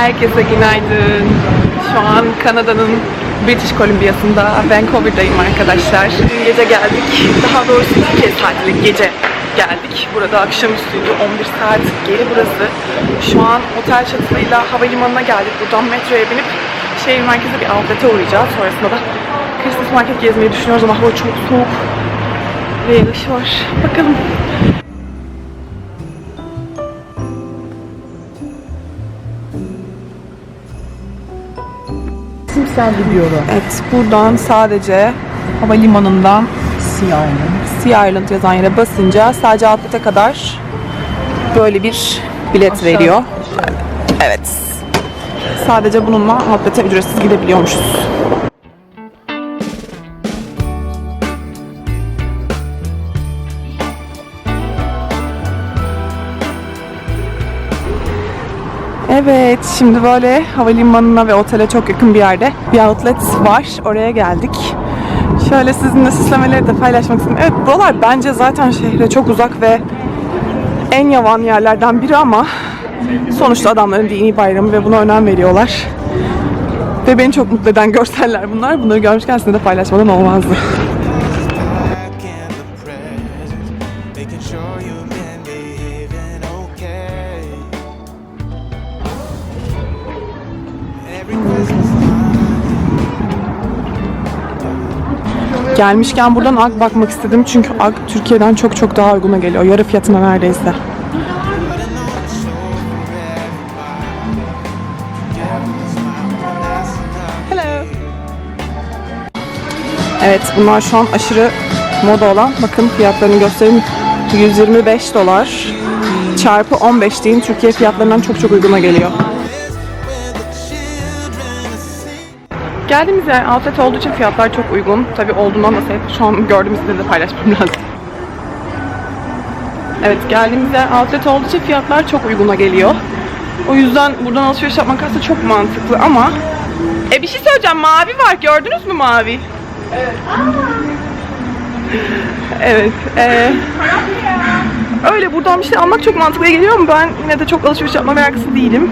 Herkese günaydın. Şu an Kanada'nın British Columbia'sında Vancouver'dayım arkadaşlar. Dün gece geldik. Daha doğrusu iki kez tatile gece geldik. Burada akşamüstüydü. 11 saat geri burası. Şu an otel çatısıyla havalimanına geldik. Buradan metroya binip şehir merkezi bir outlet'e uğrayacağız. Sonrasında da Christmas market gezmeyi düşünüyoruz ama hava çok soğuk ve yağış var. Bakalım. Simsel gidiyorum. Evet, buradan sadece havalimanından Siyahlı. Sea Island yazan yere basınca sadece outlet'e kadar böyle bir bilet Aşağı- veriyor. Evet. Sadece bununla outlet'e ücretsiz gidebiliyormuşuz. Evet, şimdi böyle havalimanına ve otele çok yakın bir yerde bir outlet var. Oraya geldik. Şöyle sizinle süslemeleri de paylaşmak istedim. Evet, buralar bence zaten şehre çok uzak ve en yavan yerlerden biri ama sonuçta adamların dini bayramı ve buna önem veriyorlar. Ve beni çok mutlu eden görseller bunlar. Bunları görmüşken sizinle de paylaşmadan olmazdı. Gelmişken buradan Ag bakmak istedim. Çünkü Ag Türkiye'den çok çok daha uyguna geliyor. Yarı fiyatına neredeyse. Hello. Evet bunlar şu an aşırı moda olan. Bakın fiyatlarını göstereyim. 125 dolar çarpı 15 deyin Türkiye fiyatlarından çok çok uyguna geliyor. Geldiğimiz yer outlet olduğu için fiyatlar çok uygun. Tabii olduğundan da sebep şu an gördüğümüzde de paylaşmam lazım. Evet geldiğimiz yer outlet olduğu için fiyatlar çok uyguna geliyor. O yüzden buradan alışveriş yapmak aslında çok mantıklı ama e bir şey söyleyeceğim mavi var gördünüz mü mavi? Evet. Evet. e, öyle buradan bir şey almak çok mantıklı geliyor ama ben yine de çok alışveriş yapma meraklısı değilim.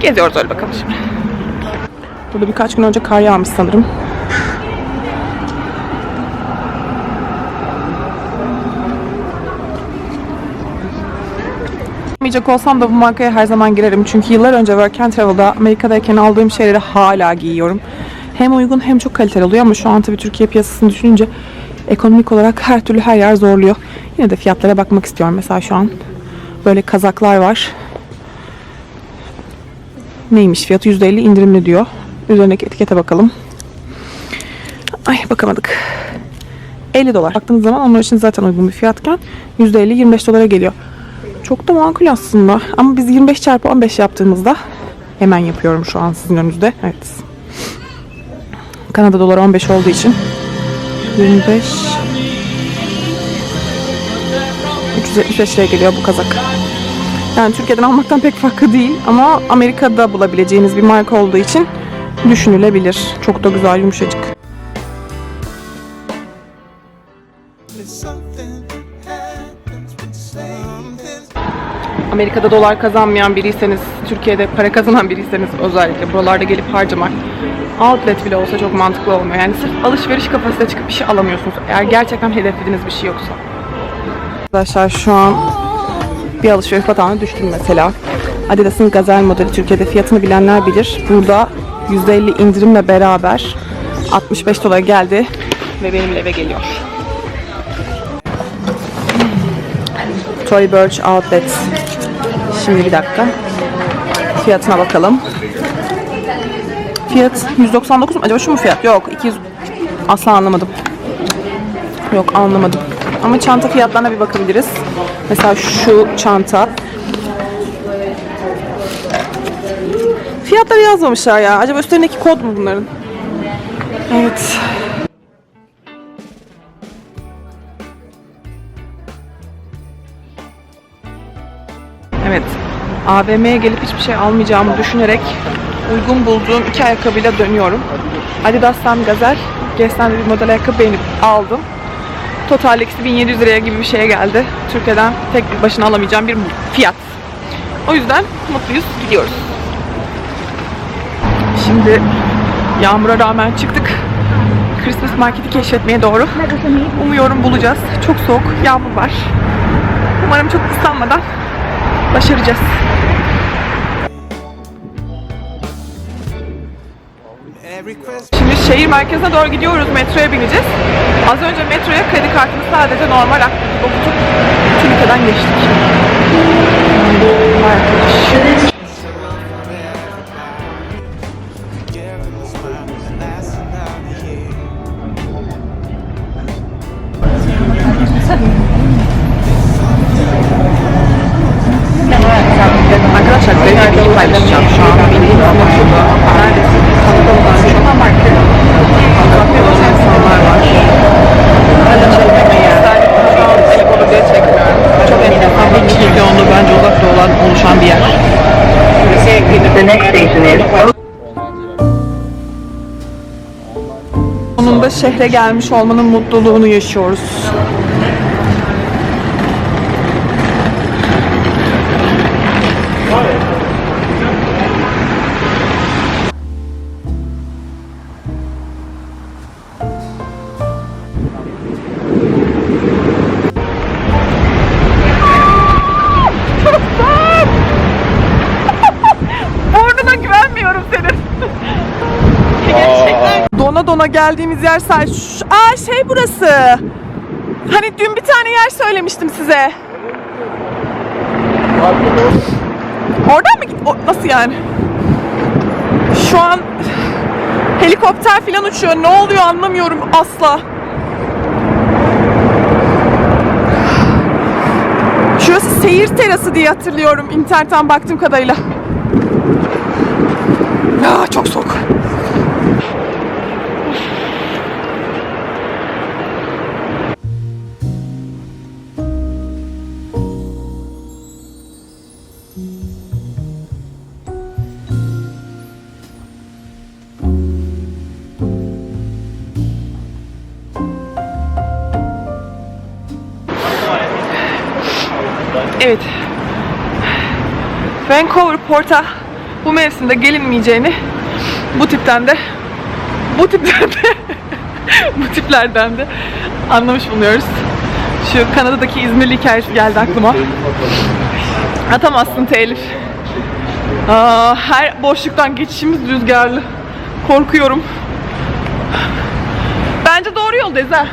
Geziyoruz öyle bakalım şimdi. Burada birkaç gün önce kar yağmış sanırım. Giyemeyecek olsam da bu markaya her zaman girerim. Çünkü yıllar önce Work and Travel'da Amerika'dayken aldığım şeyleri hala giyiyorum. Hem uygun hem çok kaliteli oluyor ama şu an tabii Türkiye piyasasını düşününce ekonomik olarak her türlü her yer zorluyor. Yine de fiyatlara bakmak istiyorum. Mesela şu an böyle kazaklar var. Neymiş fiyatı? %50 indirimli diyor. Üzerindeki etikete bakalım. Ay bakamadık. 50 dolar. Baktığınız zaman onlar için zaten uygun bir fiyatken %50 25 dolara geliyor. Çok da makul aslında. Ama biz 25 çarpı 15 yaptığımızda hemen yapıyorum şu an sizin önünüzde. Evet. Kanada doları 15 olduğu için 25 375 liraya geliyor bu kazak. Yani Türkiye'den almaktan pek farklı değil ama Amerika'da bulabileceğiniz bir marka olduğu için düşünülebilir. Çok da güzel, yumuşacık. Amerika'da dolar kazanmayan biriyseniz, Türkiye'de para kazanan biriyseniz özellikle buralarda gelip harcamak outlet bile olsa çok mantıklı olmuyor. Yani sırf alışveriş kafasıyla çıkıp bir şey alamıyorsunuz. Eğer gerçekten hedeflediğiniz bir şey yoksa. Arkadaşlar şu an bir alışveriş batağına düştüm mesela. Adidas'ın Gazelle modeli Türkiye'de fiyatını bilenler bilir. Burada %50 indirimle beraber 65 dolara geldi ve benim eve geliyor. Tory Burch Outlet. Şimdi bir dakika. Fiyatına bakalım. Fiyat 199 mu? Acaba şu mu fiyat? Yok 200. Asla anlamadım. Yok anlamadım. Ama çanta fiyatlarına bir bakabiliriz. Mesela şu çanta. Fiyatları yazmamışlar ya. Acaba üstlerindeki kod mu bunların? Evet. Evet. AVM'ye gelip hiçbir şey almayacağımı düşünerek uygun bulduğum iki ayakkabıyla dönüyorum. Adidas'tan Gazelle, Guess'ten bir model ayakkabı beğenip aldım. Total eksi 1700 liraya gibi bir şeye geldi. Türkiye'den tek başına alamayacağım bir fiyat. O yüzden mutluyuz, gidiyoruz. Şimdi yağmura rağmen çıktık. Christmas marketi keşfetmeye doğru. Umuyorum bulacağız. Çok soğuk, yağmur var. Umarım çok ıslanmadan başaracağız. Şimdi şehir merkezine doğru gidiyoruz. Metroya bineceğiz. Az önce metroya kredi kartını sadece normal aktif okutup bütün ülkeden geçtik. Arkadaş. Şehre gelmiş olmanın mutluluğunu yaşıyoruz. Dona geldiğimiz yer say. Aa şey burası. Hani dün bir tane yer söylemiştim size. Oradan mı git? O- nasıl yani? Şu an helikopter falan uçuyor. Ne oluyor anlamıyorum asla. Şurası seyir terası diye hatırlıyorum internetten baktığım kadarıyla. Aa, çok soğuk. Evet. Vancouver Port'a bu mevsimde gelinmeyeceğini bu tipten de bu tipten de bu tiplerden de anlamış bulunuyoruz. Şu Kanada'daki İzmirli hikayesi geldi aklıma. Atamazsın telif. Aa, her boşluktan geçişimiz rüzgarlı. Korkuyorum. Bence doğru yoldayız ha.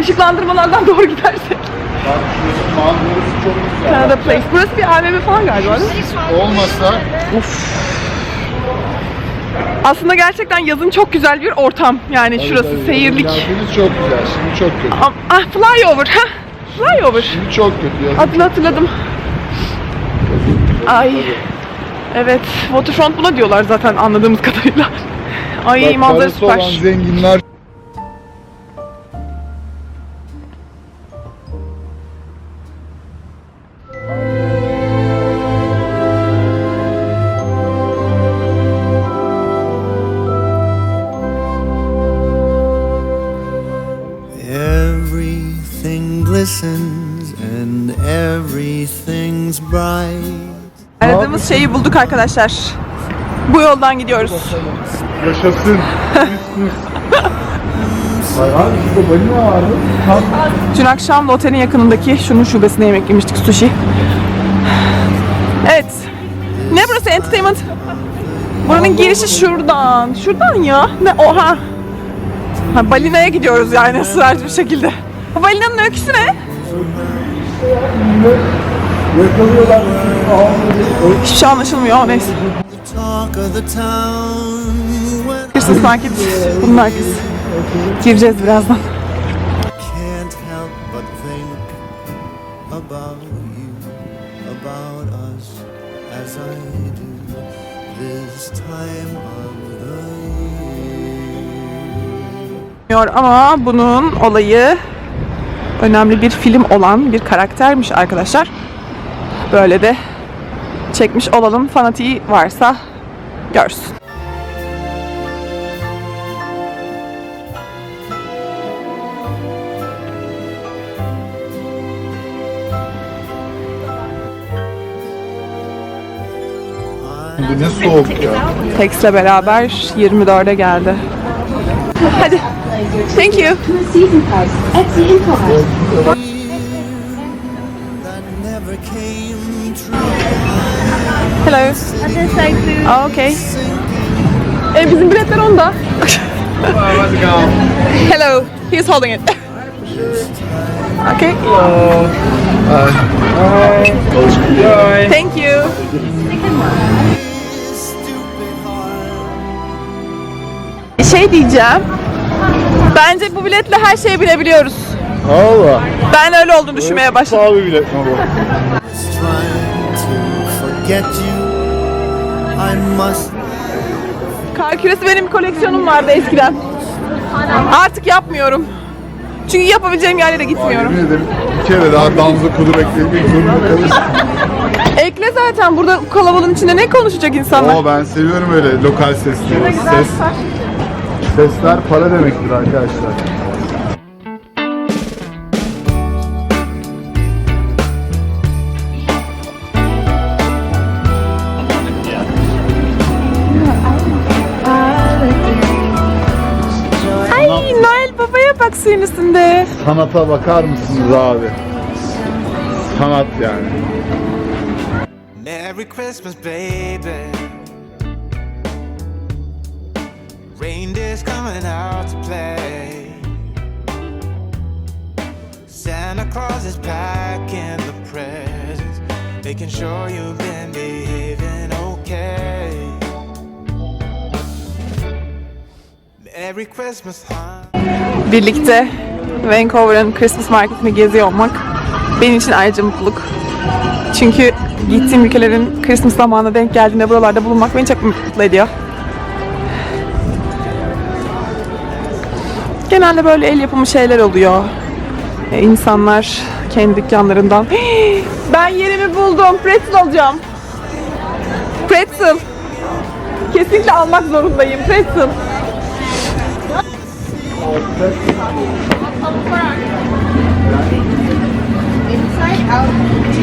Işıklandırmalardan doğru gidersek. Manzarası çok. Canada Place. Burası bir AVM falan galiba değil mi? Olmasa Aslında gerçekten yazın çok güzel bir ortam. Yani şurası seyirlik. Geldiğiniz çok güzel. Şimdi çok kötü. Am- Ah flyover. Heh. Flyover. Şimdi çok kötü. Yazın Adını hatırladım. Ay. Evet. Waterfront buna diyorlar zaten anladığımız kadarıyla. Ay Bak, manzara parası süper. olan zenginler and everything's bright. Aradığımız şeyi bulduk arkadaşlar. Bu yoldan gidiyoruz. yaşasın. Abi şurada balina vardı. Tam Dün akşam da otelin yakınındaki şunun şubesine yemek yemiştik sushi. Evet. Ne burası entertainment? Buranın girişi şuradan. Şuradan ya. Ne oha. Ha, balinaya gidiyoruz yani ısrarcı bir şekilde. Bu balinanın öyküsü ne? Hiçbir şey anlaşılmıyor. Neyse. Town when Christmas market. Bunun arkası. Gireceğiz birazdan. Ama bunun olayı önemli bir film olan bir karaktermiş arkadaşlar. Böyle de çekmiş olalım. Fanatiği varsa görsün. Bu ne soğuk ya. Tex'le beraber 24'e geldi. Hadi. Thank you. Hello. Oh, okay. E, bizim biletler onda. Hello. He's holding it. okay. Thank you. Stupid heart. Şey diyeceğim. Bence bu biletle her şeye binebiliyoruz. Allah. Ben öyle olduğunu düşünmeye başladım. Sağ bir bilet mi bu? Kar küresi benim koleksiyonum vardı eskiden. Artık yapmıyorum. Çünkü yapabileceğim yerlere gitmiyorum. Yemin ederim bir kere daha danza kudu beklemek zorunda kalırsın. Ekle zaten burada kalabalığın içinde ne konuşacak insanlar? Oo ben seviyorum öyle lokal sesleri. Ses, sesler para demektir arkadaşlar. Ay Noel babaya bak suyun üstünde. Sanata bakar mısınız abi? Sanat yani. Merry Christmas, baby. Reindeer's coming out to play. Santa Claus is packing the presents, making sure you've been behaving okay. Merry Christmas, hon. Birlikte Vancouver'ın Christmas Market'ini geziyor olmak benim için ayrıca mutluluk. Çünkü gittiğim ülkelerin Christmas zamanına denk geldiğinde buralarda bulunmak beni çok mutlu ediyor. Genelde böyle el yapımı şeyler oluyor. E, İnsanlar kendi dükkanlarından ben yerimi buldum. Pretzel alacağım. Pretzel. Kesinlikle almak zorundayım. Pretzel.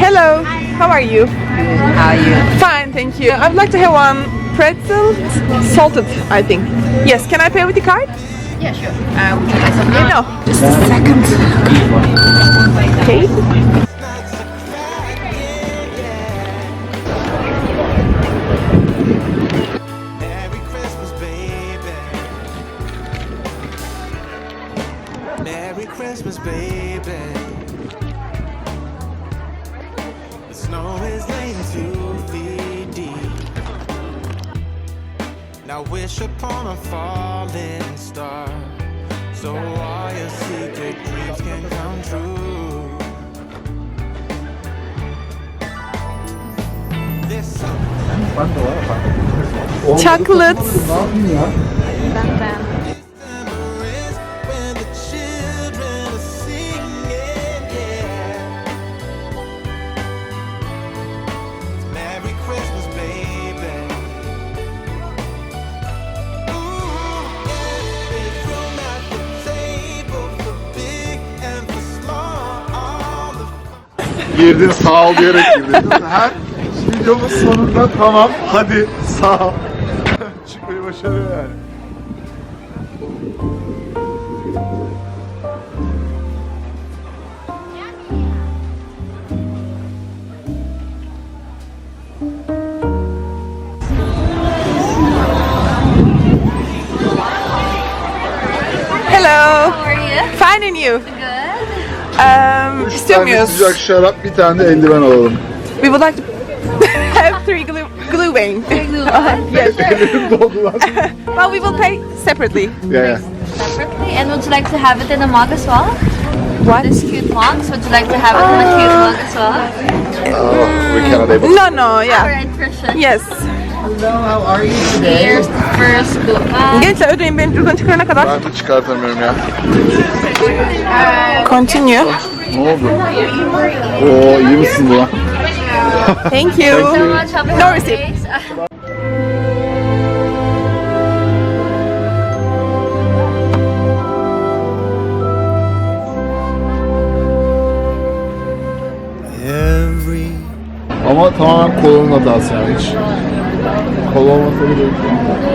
Hello, how are you? How are you? Fine, thank you. I would like to have one pretzel, salted, I think. Yes, can I pay with the card? Yeah, sure. Uh, would you like some No, just a second. Okay. All the Girdin sağ ol diyerek girdin. Her videonun sonunda tamam hadi sağ ol. Çıkmayı başarıyor yani. Hello. How are you? Fine and you? Good. Um, Üç istiyor tane muyuz? sıcak şarap, bir tane de eldiven alalım. We would like to have three glue, glue vein. Uh-huh. yes. Ellerim doldu. Well, we will pay separately. Yeah, yeah. Separately. And would you like to have it in a mug as well? What? This cute mugs. Would you like to have it in a cute mug as well? Oh, we cannot able. No, no, yeah. Alright, for sure. Yes. Here's the first book. Gençler ödeyin beni buradan çıkarana kadar. Ben de çıkartamıyorum ya. Continue. Ne oldu? Oo iyi misin bu lan? Thank you. so much. Happy No receipt. Ama tamamen kolonun hatası yani hiç Kol olmasa bile.